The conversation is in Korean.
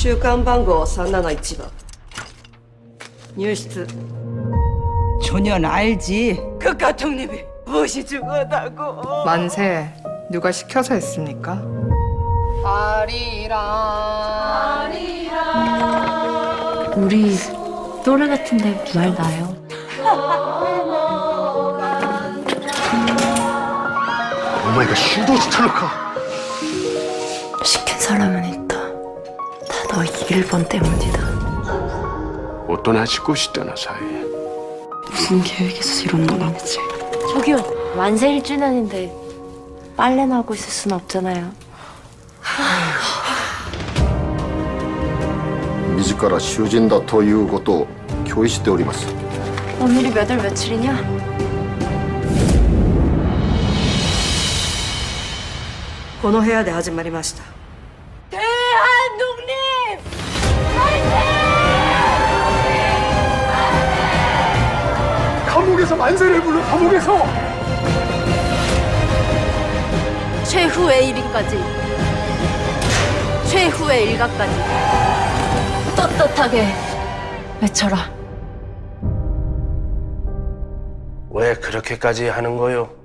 週刊番号371番入室 전혀 알지. 그 가통님이 무엇이 중요하다고 만세 누가 시켜서 했습니까? 우리 또래 같은데 말 나요. 오마이가 슈도 시켜놓고 시킨 사람은 있다. 다 너 일본 때문이다. おとなしくしてなさい 무슨 계획 있어서 이러는 건 아니지? 저기요, 만세 1주년인데 빨래나 하고 있을 순 없잖아요. 自ら囚人だということを共有しております 오늘이 몇 월 며칠이냐? 이この部屋で始まりまし た 감옥에서 만세를 불러 감옥에서. 최후의 1위까지. 최후의 일가까지. 떳떳하게 외쳐라. 왜 그렇게까지 하는 거요?